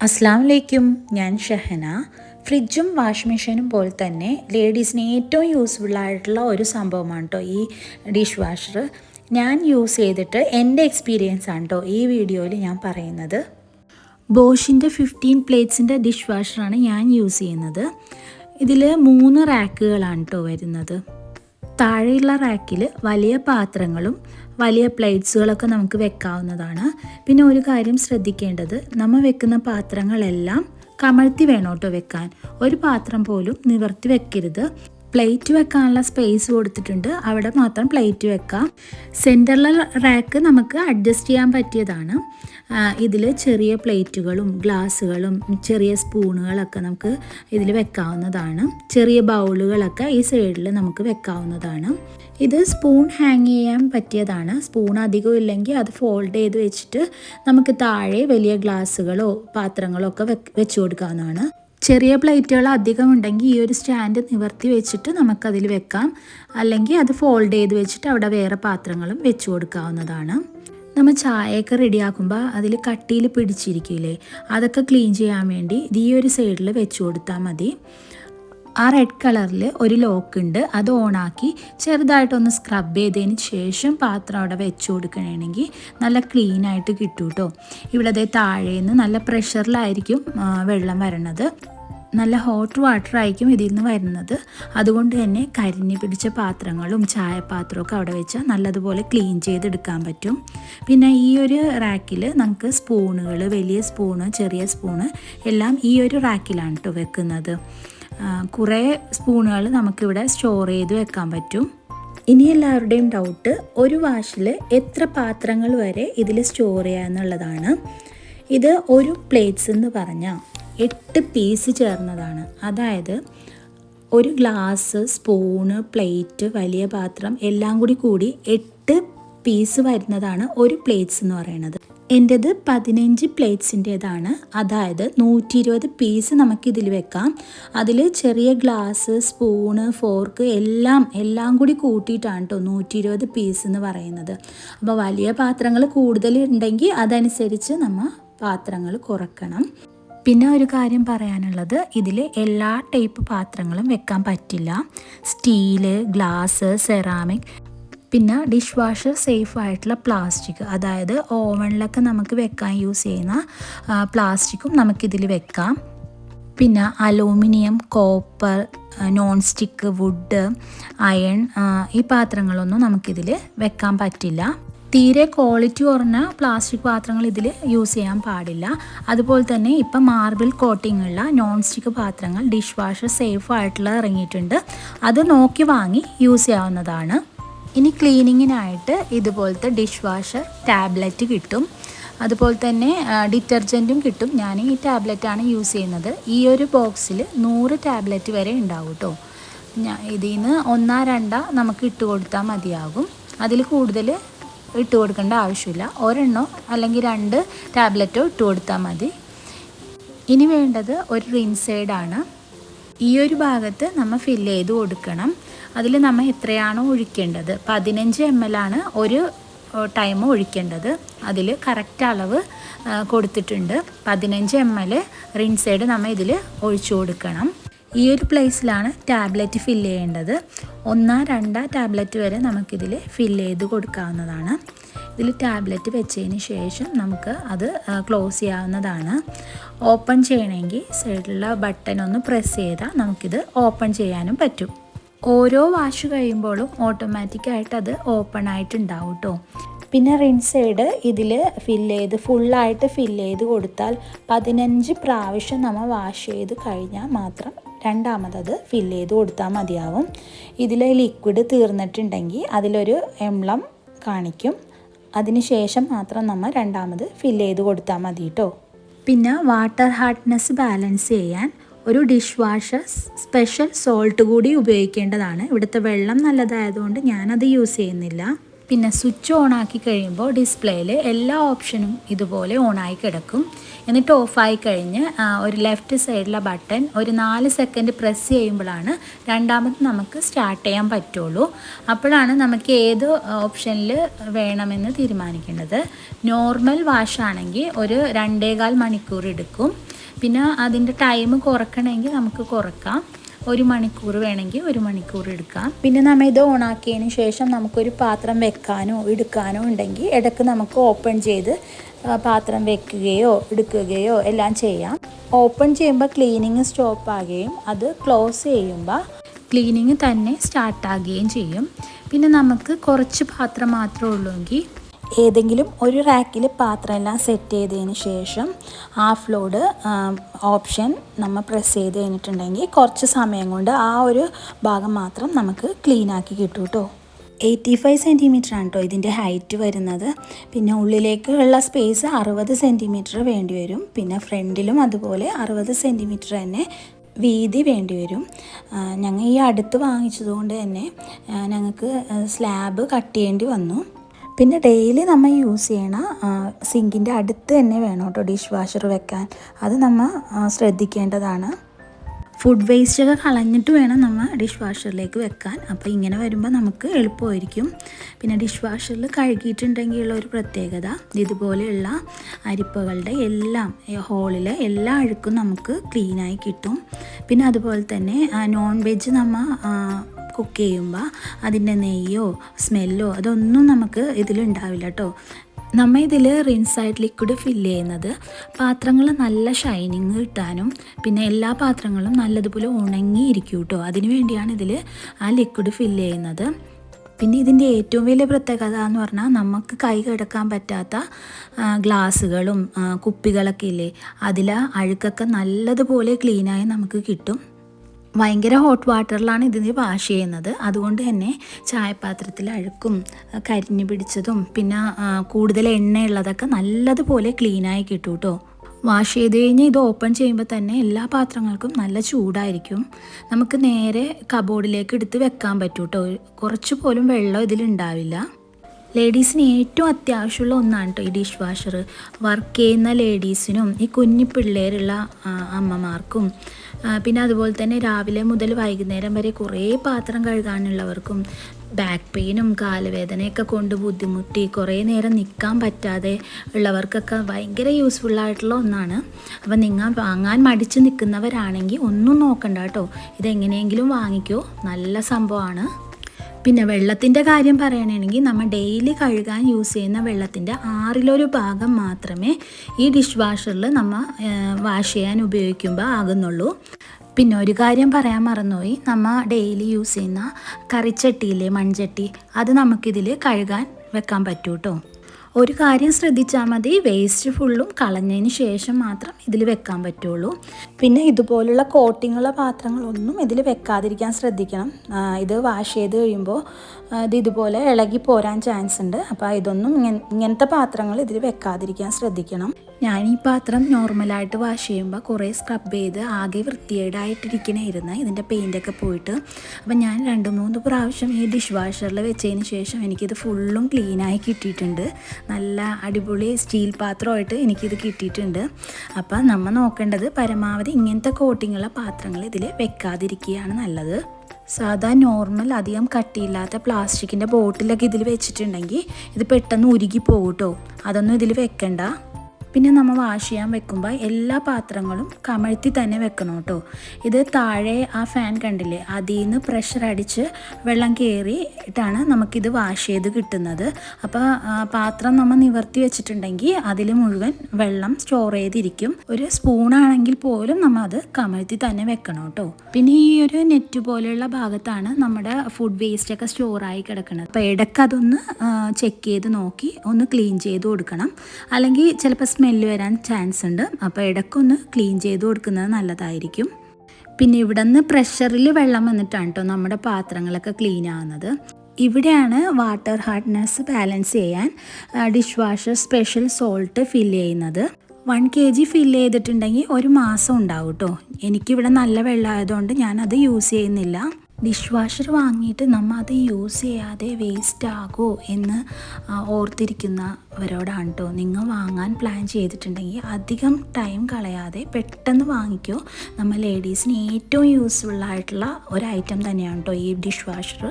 അസ്സാം വലൈക്കും ഞാൻ ഷഹന. ഫ്രിഡ്ജും വാഷിംഗ് മെഷീനും പോലെ തന്നെ ലേഡീസിന് ഏറ്റവും യൂസ്ഫുൾ ആയിട്ടുള്ള ഒരു സംഭവമാണ് കേട്ടോ ഈ ഡിഷ് വാഷർ ഞാൻ യൂസ് ചെയ്തിട്ട് എന്റെ എക്സ്പീരിയൻസ് ആണ് കേട്ടോ ഈ വീഡിയോയിൽ ഞാൻ പറയുന്നത്. ബോഷിന്റെ ഫിഫ്റ്റീൻ പ്ലേറ്റ്സിന്റെ ഡിഷ് വാഷറാണ് ഞാൻ യൂസ് ചെയ്യുന്നത്. ഇതിൽ മൂന്ന് റാക്കുകളാണ് കേട്ടോ വരുന്നത്. താഴെയുള്ള റാക്കിൽ വലിയ പാത്രങ്ങളും വലിയ പ്ലേറ്റ്സുകളൊക്കെ നമുക്ക് വെക്കാവുന്നതാണ്. പിന്നെ ഒരു കാര്യം ശ്രദ്ധിക്കേണ്ടത് നമ്മൾ വെക്കുന്ന പാത്രങ്ങളെല്ലാം കമഴ്ത്തി വേണം കേട്ടോ വെക്കാൻ. ഒരു പാത്രം പോലും നിവർത്തി വെക്കരുത്. പ്ലേറ്റ് വെക്കാനുള്ള സ്പേസ് കൊടുത്തിട്ടുണ്ട്. അവിടെ മാത്രം പ്ലേറ്റ് വെക്കാം. സെന്ററിലെ റാക്ക് നമുക്ക് അഡ്ജസ്റ്റ് ചെയ്യാൻ പറ്റിയതാണ്. ഇതിൽ ചെറിയ പ്ലേറ്റുകളും ഗ്ലാസ്സുകളും ചെറിയ സ്പൂണുകളൊക്കെ നമുക്ക് ഇതിൽ വെക്കാവുന്നതാണ്. ചെറിയ ബൗളുകളൊക്കെ ഈ സൈഡിൽ നമുക്ക് വെക്കാവുന്നതാണ്. ഇത് സ്പൂൺ ഹാങ് ചെയ്യാൻ പറ്റിയതാണ്. സ്പൂൺ അധികം ഇല്ലെങ്കിൽ അത് ഫോൾഡ് ചെയ്ത് വെച്ചിട്ട് നമുക്ക് താഴെ വലിയ ഗ്ലാസ്സുകളോ പാത്രങ്ങളോ ഒക്കെ വെച്ച് കൊടുക്കാവുന്നതാണ്. ചെറിയ പ്ലേറ്റുകൾ അധികം ഉണ്ടെങ്കിൽ ഈ ഒരു സ്റ്റാൻഡ് നിവർത്തി വെച്ചിട്ട് നമുക്കതിൽ വെക്കാം. അല്ലെങ്കിൽ അത് ഫോൾഡ് ചെയ്ത് വെച്ചിട്ട് അവിടെ വേറെ പാത്രങ്ങളും വെച്ച് കൊടുക്കാവുന്നതാണ്. നമ്മൾ ചായയൊക്കെ റെഡിയാക്കുമ്പോൾ അതിൽ കട്ടിയിൽ പിടിച്ചിരിക്കില്ലേ അതൊക്കെ ക്ലീൻ ചെയ്യാൻ വേണ്ടി ഈ ഒരു സൈഡിൽ വെച്ച് കൊടുത്താൽ മതി. ആ റെഡ് കളറിൽ ഒരു ലോക്ക് ഉണ്ട്. അത് ഓണാക്കി ചെറുതായിട്ടൊന്ന് സ്ക്രബ് ചെയ്തതിന് ശേഷം പാത്രം അവിടെ വെച്ച് കൊടുക്കണമെങ്കിൽ നല്ല ക്ലീൻ ആയിട്ട് കിട്ടും കേട്ടോ ഇവിടെ താഴേന്ന് നല്ല പ്രഷറിലായിരിക്കും വെള്ളം വരണത്. നല്ല ഹോട്ട് വാട്ടർ ആയിരിക്കും ഇതിൽ നിന്ന് വരുന്നത്. അതുകൊണ്ട് തന്നെ കരിഞ്ഞു പിടിച്ച പാത്രങ്ങളും ചായപാത്രമൊക്കെ അവിടെ വെച്ചാൽ നല്ലതുപോലെ ക്ലീൻ ചെയ്തെടുക്കാൻ പറ്റും. പിന്നെ ഈ ഒരു റാക്കിൽ നമുക്ക് സ്പൂണുകൾ വലിയ സ്പൂണ് ചെറിയ സ്പൂണ് എല്ലാം ഈ ഒരു റാക്കിലാണ് കേട്ടോ വെക്കുന്നത്. കുറേ സ്പൂണുകൾ നമുക്കിവിടെ സ്റ്റോർ ചെയ്ത് വെക്കാൻ പറ്റും. ഇനി എല്ലാവരുടെയും ഡൗട്ട് ഒരു വാഷിൽ എത്ര പാത്രങ്ങൾ വരെ ഇതിൽ സ്റ്റോർ ചെയ്യുക എന്നുള്ളതാണ് ഇത് ഒരു പ്ലേറ്റ്സ് എന്ന് പറഞ്ഞാൽ എട്ട് പീസ് ചേർന്നതാണ്. അതായത് ഒരു ഗ്ലാസ് സ്പൂണ് പ്ലേറ്റ് വലിയ പാത്രം എല്ലാം കൂടി കൂടി എട്ട് പീസ് വരുന്നതാണ് ഒരു പ്ലേറ്റ്സ് എന്ന് പറയുന്നത്. എന്റെത് പതിനഞ്ച് പ്ലേറ്റ്സിന്റേതാണ് അതായത് നൂറ്റി ഇരുപത് പീസ് നമുക്കിതിൽ വെക്കാം. അതിൽ ചെറിയ ഗ്ലാസ് സ്പൂണ് ഫോർക്ക് എല്ലാം എല്ലാം കൂടി കൂട്ടിയിട്ടാണ് കേട്ടോ നൂറ്റി ഇരുപത് പീസ് എന്ന് പറയുന്നത്. അപ്പോൾ വലിയ പാത്രങ്ങൾ കൂടുതൽ ഉണ്ടെങ്കിൽ അതനുസരിച്ച് നമ്മൾ പാത്രങ്ങൾ കുറക്കണം. പിന്നെ ഒരു കാര്യം പറയാനുള്ളത്. ഇതിൽ എല്ലാ ടൈപ്പ് പാത്രങ്ങളും വെക്കാൻ പറ്റില്ല. സ്റ്റീൽ ഗ്ലാസ് സെറാമിക് പിന്നെ ഡിഷ് വാഷർ സേഫ് ആയിട്ടുള്ള പ്ലാസ്റ്റിക്. അതായത് ഓവണിലൊക്കെ നമുക്ക് വെക്കാൻ യൂസ് ചെയ്യുന്ന പ്ലാസ്റ്റിക്കും നമുക്കിതിൽ വെക്കാം. പിന്നെ aluminium copper non stick wood iron ഈ പാത്രങ്ങളൊന്നും നമുക്കിതിൽ വെക്കാൻ പറ്റില്ല. തീരെ ക്വാളിറ്റി കുറഞ്ഞ പ്ലാസ്റ്റിക് പാത്രങ്ങൾ ഇതിൽ യൂസ് ചെയ്യാൻ പാടില്ല. അതുപോലെ തന്നെ ഇപ്പം മാർബിൾ കോട്ടിംഗ് ഉള്ള നോൺ സ്റ്റിക്ക് പാത്രങ്ങൾ ഡിഷ് വാഷർ സേഫ് ആയിട്ടുള്ള ഇറങ്ങിയിട്ടുണ്ട്. അത് നോക്കി വാങ്ങി യൂസ് ചെയ്യാവുന്നതാണ്. ഇനി ക്ലീനിങ്ങിനായിട്ട് ഇതുപോലത്തെ ഡിഷ് വാഷർ ടാബ്ലറ്റ് കിട്ടും. അതുപോലെ തന്നെ ഡിറ്റർജന്റും കിട്ടും. ഞാൻ ഈ ടാബ്ലറ്റാണ് യൂസ് ചെയ്യുന്നത്. ഈ ഒരു ബോക്സിൽ നൂറ് ടാബ്ലറ്റ് വരെ ഉണ്ടാവും കേട്ടോ ഇതിൽ നിന്ന് ഒന്നാ രണ്ടാ നമുക്ക് ഇട്ട് കൊടുത്താൽ മതിയാകും. അതിൽ കൂടുതൽ ഇട്ട് കൊടുക്കേണ്ട ആവശ്യമില്ല. ഒരെണ്ണോ അല്ലെങ്കിൽ രണ്ട് ടാബ്ലറ്റോ ഇട്ട് കൊടുത്താൽ മതി. ഇനി വേണ്ടത് ഒരു റിൻസൈഡാണ് ഈ ഒരു ഭാഗത്ത് നമ്മൾ ഫില്ല് ചെയ്ത് കൊടുക്കണം. അതിൽ നമ്മൾ എത്രയാണോ ഒഴിക്കേണ്ടത്? പതിനഞ്ച് എം എൽ ആണ് ഒരു ടൈം ഒഴിക്കേണ്ടത്. അതിൽ കറക്റ്റ് അളവ് കൊടുത്തിട്ടുണ്ട്. പതിനഞ്ച് എം എൽ റിൻസൈഡ് നമ്മൾ ഇതിൽ ഒഴിച്ചു കൊടുക്കണം. ഈ ഒരു പ്ലേസിലാണ് ടാബ്ലറ്റ് ഫില്ല് ചെയ്യേണ്ടത്. ഒന്നാ രണ്ടാ ടാബ്ലറ്റ് വരെ നമുക്കിതിൽ ഫില്ല് ചെയ്ത് കൊടുക്കാവുന്നതാണ്. ഇതിൽ ടാബ്ലറ്റ് വെച്ചതിന് ശേഷം നമുക്ക് അത് ക്ലോസ് ചെയ്യാവുന്നതാണ്. ഓപ്പൺ ചെയ്യണമെങ്കിൽ സൈഡിലുള്ള ബട്ടൺ ഒന്ന് പ്രസ് ചെയ്താൽ നമുക്കിത് ഓപ്പൺ ചെയ്യാനും പറ്റും. ഓരോ വാഷ് കഴിയുമ്പോഴും ഓട്ടോമാറ്റിക്കായിട്ട് അത് ഓപ്പൺ ആയിട്ടുണ്ടാവും കേട്ടോ പിന്നെ റിൻസൈഡ് ഇതിൽ ഫില്ല് ചെയ്ത് ഫുള്ളായിട്ട് ഫില്ല് ചെയ്ത് കൊടുത്താൽ പതിനഞ്ച് പ്രാവശ്യം നമ്മൾ വാഷ് ചെയ്ത് കഴിഞ്ഞാൽ മാത്രം രണ്ടാമതത് ഫില്ല് ചെയ്ത് കൊടുത്താൽ മതിയാവും. ഇതിൽ ലിക്വിഡ് തീർന്നിട്ടുണ്ടെങ്കിൽ അതിലൊരു എംളം കാണിക്കും. അതിന് ശേഷം മാത്രം നമ്മൾ രണ്ടാമത് ഫില്ല് ചെയ്ത് കൊടുത്താൽ മതി കേട്ടോ പിന്നെ വാട്ടർ ഹാർഡ്നെസ് ബാലൻസ് ചെയ്യാൻ ഒരു ഡിഷ് വാഷർ സ്പെഷ്യൽ സോൾട്ട് കൂടി ഉപയോഗിക്കേണ്ടതാണ്. ഇവിടുത്തെ വെള്ളം നല്ലതായതുകൊണ്ട് ഞാനത് യൂസ് ചെയ്യുന്നില്ല. പിന്നെ സ്വിച്ച് ഓൺ ആക്കി കഴിയുമ്പോൾ ഡിസ്പ്ലേയിൽ എല്ലാ ഓപ്ഷനും ഇതുപോലെ ഓണായി കിടക്കും. എന്നിട്ട് ഓഫായി കഴിഞ്ഞ് ഒരു ലെഫ്റ്റ് സൈഡിലെ ബട്ടൺ ഒരു നാല് സെക്കൻഡ് പ്രസ് ചെയ്യുമ്പോഴാണ് രണ്ടാമത് നമുക്ക് സ്റ്റാർട്ട് ചെയ്യാൻ പറ്റുള്ളൂ. അപ്പോഴാണ് നമുക്ക് ഏത് ഓപ്ഷനിൽ വേണമെന്ന് തീരുമാനിക്കേണ്ടത്. നോർമൽ വാഷാണെങ്കിൽ ഒരു രണ്ടേകാൽ മണിക്കൂർ എടുക്കും. പിന്നെ അതിന്റെ ടൈം കുറക്കണമെങ്കിൽ നമുക്ക് കുറക്കാം. ഒരു മണിക്കൂർ വേണമെങ്കിൽ ഒരു മണിക്കൂർ എടുക്കാം. പിന്നെ നമ്മൾ ഇത് ഓണാക്കിയതിന് ശേഷം നമുക്കൊരു പാത്രം വെക്കാനോ എടുക്കാനോ ഉണ്ടെങ്കിൽ ഇടയ്ക്ക് നമുക്ക് ഓപ്പൺ ചെയ്ത് പാത്രം വെക്കുകയോ എടുക്കുകയോ എല്ലാം ചെയ്യാം. ഓപ്പൺ ചെയ്യുമ്പോൾ ക്ലീനിങ് സ്റ്റോപ്പ് ആകുകയും അത് ക്ലോസ് ചെയ്യുമ്പോൾ ക്ലീനിങ് തന്നെ സ്റ്റാർട്ടാകുകയും ചെയ്യും. പിന്നെ നമുക്ക് കുറച്ച് പാത്രം മാത്രമേ ഉള്ളൂവെങ്കിൽ ഏതെങ്കിലും ഒരു റാക്കിൽ പാത്രമെല്ലാം സെറ്റ് ചെയ്തതിന് ശേഷം ഹാഫ് ലോഡ് ഓപ്ഷൻ നമ്മൾ പ്രസ് ചെയ്ത് കഴിഞ്ഞിട്ടുണ്ടെങ്കിൽ കുറച്ച് സമയം കൊണ്ട് ആ ഒരു ഭാഗം മാത്രം നമുക്ക് ക്ലീനാക്കി കിട്ടും കേട്ടോ എയ്റ്റി ഫൈവ് സെന്റിമീറ്റർ ആണ് കേട്ടോ ഇതിന്റെ ഹൈറ്റ് വരുന്നത്. പിന്നെ ഉള്ളിലേക്കുള്ള സ്പേസ് അറുപത് സെന്റിമീറ്റർ വേണ്ടി വരും. പിന്നെ ഫ്രണ്ടിലും അതുപോലെ അറുപത് സെന്റിമീറ്റർ തന്നെ വീതി വേണ്ടി വരും. ഞങ്ങൾ ഈ അടുത്ത് വാങ്ങിച്ചതുകൊണ്ട് തന്നെ ഞങ്ങൾക്ക് സ്ലാബ് കട്ട് ചെയ്യേണ്ടി വന്നു. പിന്നെ ഡെയിലി നമ്മൾ യൂസ് ചെയ്യണ സിങ്കിന്റെ അടുത്ത് തന്നെ വേണം കേട്ടോ ഡിഷ് വാഷർ വെക്കാൻ. അത് നമ്മൾ ശ്രദ്ധിക്കേണ്ടതാണ്. ഫുഡ് വേസ്റ്റ് ഒക്കെ കളഞ്ഞിട്ട് വേണം നമ്മൾ ഡിഷ് വാഷറിലേക്ക് വെക്കാൻ. അപ്പോൾ ഇങ്ങനെ വരുമ്പോൾ നമുക്ക് എളുപ്പമായിരിക്കും. പിന്നെ ഡിഷ് വാഷറിൽ കഴുകിയിട്ടുണ്ടെങ്കിലുള്ള ഒരു പ്രത്യേകത ഇതുപോലെയുള്ള അരിപ്പകളുടെ എല്ലാം ഹോളിലെ എല്ലാ അഴുക്കും നമുക്ക് ക്ലീനായി കിട്ടും. പിന്നെ അതുപോലെ തന്നെ നോൺ വെജ് നമ്മൾ കുക്ക് ചെയ്യുമ്പോൾ അതിന്റെ നെയ്യോ സ്മെല്ലോ അതൊന്നും നമുക്ക് ഇതിലുണ്ടാവില്ല കേട്ടോ നമ്മൾ ഇതിൽ റിൻസൈഡ് ലിക്വിഡ് ഫില്ല് ചെയ്യുന്നത് പാത്രങ്ങൾ നല്ല ഷൈനിങ് കിട്ടാനും പിന്നെ എല്ലാ പാത്രങ്ങളും നല്ലതുപോലെ ഉണങ്ങിയിരിക്കും കേട്ടോ അതിന് വേണ്ടിയാണ് ഇതിൽ ആ ലിക്വിഡ് ഫില്ല് ചെയ്യുന്നത്. പിന്നെ ഇതിന്റെ ഏറ്റവും വലിയ പ്രത്യേകത എന്ന് പറഞ്ഞാൽ നമുക്ക് കൈ കിടക്കാൻ പറ്റാത്ത ഗ്ലാസ്സുകളും കുപ്പികളൊക്കെ ഇല്ലേ? അതിൽ അഴുക്കൊക്കെ നല്ലതുപോലെ ക്ലീനായി നമുക്ക് കിട്ടും. ഭയങ്കര ഹോട്ട് വാട്ടറിലാണ് ഇതിന് വാഷ് ചെയ്യുന്നത്. അതുകൊണ്ട് തന്നെ ചായപാത്രത്തിൽ അഴുക്കും കരിഞ്ഞു പിടിച്ചതും പിന്നെ കൂടുതൽ എണ്ണയുള്ളതൊക്കെ നല്ലതുപോലെ ക്ലീനായി കിട്ടും കേട്ടോ വാഷ് ചെയ്ത് കഴിഞ്ഞ് ഇത് ഓപ്പൺ ചെയ്യുമ്പോൾ തന്നെ എല്ലാ പാത്രങ്ങൾക്കും നല്ല ചൂടായിരിക്കും. നമുക്ക് നേരെ കബോർഡിലേക്ക് എടുത്ത് വെക്കാൻ പറ്റും കേട്ടോ കുറച്ച് പോലും വെള്ളം ഇതിലുണ്ടാവില്ല ലേഡീസിന് ഏറ്റവും അത്യാവശ്യമുള്ള ഒന്നാണ് കേട്ടോ ഈ ഡിഷ് വാഷർ വർക്ക് ചെയ്യുന്ന ലേഡീസിനും ഈ കുഞ്ഞു പിള്ളേരുള്ള അമ്മമാർക്കും പിന്നെ അതുപോലെ തന്നെ രാവിലെ മുതൽ വൈകുന്നേരം വരെ കുറേ പാത്രം കഴുകാനുള്ളവർക്കും ബാക്ക് പെയിനും കാലുവേദനയൊക്കെ കൊണ്ട് ബുദ്ധിമുട്ടി കുറേ നേരം നിൽക്കാൻ പറ്റാതെ ഉള്ളവർക്കൊക്കെ ഭയങ്കര യൂസ്ഫുൾ ആയിട്ടുള്ള ഒന്നാണ്. അപ്പം നിങ്ങൾ വാങ്ങാൻ മടിച്ച് നിൽക്കുന്നവരാണെങ്കിൽ ഒന്നും നോക്കണ്ട കേട്ടോ. ഇതെങ്ങനെയെങ്കിലും വാങ്ങിക്കോ. നല്ല സംഭവമാണ്. പിന്നെ വെള്ളത്തിന്റെ കാര്യം പറയുകയാണെങ്കിൽ നമ്മൾ ഡെയിലി കഴുകാൻ യൂസ് ചെയ്യുന്ന വെള്ളത്തിന്റെ ആറിലൊരു ഭാഗം മാത്രമേ ഈ ഡിഷ് വാഷറിൽ നമ്മൾ വാഷ് ചെയ്യാൻ ഉപയോഗിക്കുമ്പോൾ ആകുന്നുള്ളൂ. പിന്നെ ഒരു കാര്യം പറയാൻ മറന്നുപോയി. നമ്മൾ ഡെയിലി യൂസ് ചെയ്യുന്ന കറിച്ചട്ടിയില്ലേ മൺചട്ടി അത് നമുക്കിതിൽ കഴുകാൻ വെക്കാൻ പറ്റൂ കേട്ടോ ഒരു കാര്യം ശ്രദ്ധിച്ചാൽ മതി. വേസ്റ്റ് ഫുള്ളും കളഞ്ഞതിന് ശേഷം മാത്രം ഇതിൽ വെക്കാൻ പറ്റുള്ളൂ. പിന്നെ ഇതുപോലുള്ള കോട്ടിങ്ങുള്ള പാത്രങ്ങളൊന്നും ഇതിൽ വെക്കാതിരിക്കാൻ ശ്രദ്ധിക്കണം. ഇത് വാഷ് ചെയ്ത് കഴിയുമ്പോൾ ഇത് ഇതുപോലെ ഇളകി പോരാൻ ചാൻസ് ഉണ്ട്. അപ്പോൾ ഇതൊന്നും ഇങ്ങനത്തെ പാത്രങ്ങൾ ഇതിൽ വെക്കാതിരിക്കാൻ ശ്രദ്ധിക്കണം. ഞാൻ ഈ പാത്രം നോർമലായിട്ട് വാഷ് ചെയ്യുമ്പോൾ കുറേ സ്ക്രബ് ചെയ്ത് ആകെ വൃത്തികേടായിട്ടിരിക്കണായിരുന്നു ഇതിന്റെ പെയിന്റൊക്കെ പോയിട്ട്. അപ്പം ഞാൻ രണ്ട് മൂന്ന് പ്രാവശ്യം ഈ ഡിഷ് വാഷറിൽ വെച്ചതിന് ശേഷം എനിക്കിത് ഫുള്ളും ക്ലീനായി കിട്ടിയിട്ടുണ്ട്. നല്ല അടിപൊളി സ്റ്റീൽ പാത്രമായിട്ട് എനിക്കിത് കിട്ടിയിട്ടുണ്ട്. അപ്പം നമ്മൾ നോക്കേണ്ടത് പരമാവധി ഇങ്ങനത്തെ കോട്ടിങ്ങുള്ള പാത്രങ്ങൾ ഇതിൽ വെക്കാതിരിക്കുകയാണ് നല്ലത്. സാധാ നോർമൽ അധികം കട്ടിയില്ലാത്ത പ്ലാസ്റ്റിക്കിന്റെ ബോട്ടിലൊക്കെ ഇതിൽ വെച്ചിട്ടുണ്ടെങ്കിൽ ഇത് പെട്ടെന്ന് ഉരുകി പോകും അതൊന്നും ഇതിൽ വെക്കണ്ട. പിന്നെ നമ്മൾ വാഷ് ചെയ്യാൻ വെക്കുമ്പോൾ എല്ലാ പാത്രങ്ങളും കമഴ്ത്തി തന്നെ വെക്കണം കേട്ടോ. ഇത് താഴെ ആ ഫാൻ കണ്ടില്ലേ? അതിൽ നിന്ന് പ്രഷർ അടിച്ച് വെള്ളം കയറിയിട്ടാണ് നമുക്കിത് വാഷ് ചെയ്ത് കിട്ടുന്നത്. അപ്പോൾ പാത്രം നമ്മൾ നിവർത്തി വെച്ചിട്ടുണ്ടെങ്കിൽ അതിൽ മുഴുവൻ വെള്ളം സ്റ്റോർ ചെയ്തിരിക്കും. ഒരു സ്പൂണാണെങ്കിൽ പോലും നമ്മൾ അത് കമഴ്ത്തി തന്നെ വെക്കണം കേട്ടോ. പിന്നെ ഈ ഒരു നെറ്റ് പോലെയുള്ള ഭാഗത്താണ് നമ്മുടെ ഫുഡ് വേസ്റ്റ് ഒക്കെ സ്റ്റോറായി കിടക്കുന്നത്. അപ്പോൾ ഇടയ്ക്ക് അതൊന്ന് ചെക്ക് ചെയ്ത് നോക്കി ഒന്ന് ക്ലീൻ ചെയ്ത് കൊടുക്കണം. അല്ലെങ്കിൽ ചിലപ്പോൾ സ്മെല്ല് വരാൻ ചാൻസ് ഉണ്ട്. അപ്പോൾ ഇടയ്ക്കൊന്ന് ക്ലീൻ ചെയ്ത് കൊടുക്കുന്നത് നല്ലതായിരിക്കും. പിന്നെ ഇവിടെ നിന്ന് പ്രഷറിൽ വെള്ളം വന്നിട്ടാണ് കേട്ടോ നമ്മുടെ പാത്രങ്ങളൊക്കെ ക്ലീൻ ആവുന്നത്. ഇവിടെയാണ് വാട്ടർ ഹാർഡ്നെസ് ബാലൻസ് ചെയ്യാൻ dish washer special salt fill ചെയ്യുന്നത്. വൺ കെ ജി ഫില്ല് ചെയ്തിട്ടുണ്ടെങ്കിൽ ഒരു മാസം ഉണ്ടാവും കേട്ടോ എനിക്കിവിടെ നല്ല വെള്ളമായതുകൊണ്ട് ഞാനത് യൂസ് ചെയ്യുന്നില്ല. ഡിഷ് വാഷർ വാങ്ങിയിട്ട് നമ്മൾ അത് യൂസ് ചെയ്യാതെ വേസ്റ്റ് ആകുമോ എന്ന് ഓർത്തിരിക്കുന്നവരോടാണ് കേട്ടോ നിങ്ങൾ വാങ്ങാൻ പ്ലാൻ ചെയ്തിട്ടുണ്ടെങ്കിൽ അധികം ടൈം കളയാതെ പെട്ടെന്ന് വാങ്ങിക്കോ. നമ്മൾ ലേഡീസിന് ഏറ്റവും യൂസ്ഫുൾ ആയിട്ടുള്ള ഒരു ഐറ്റം തന്നെയാണ് കേട്ടോ ഈ ഡിഷ് വാഷർ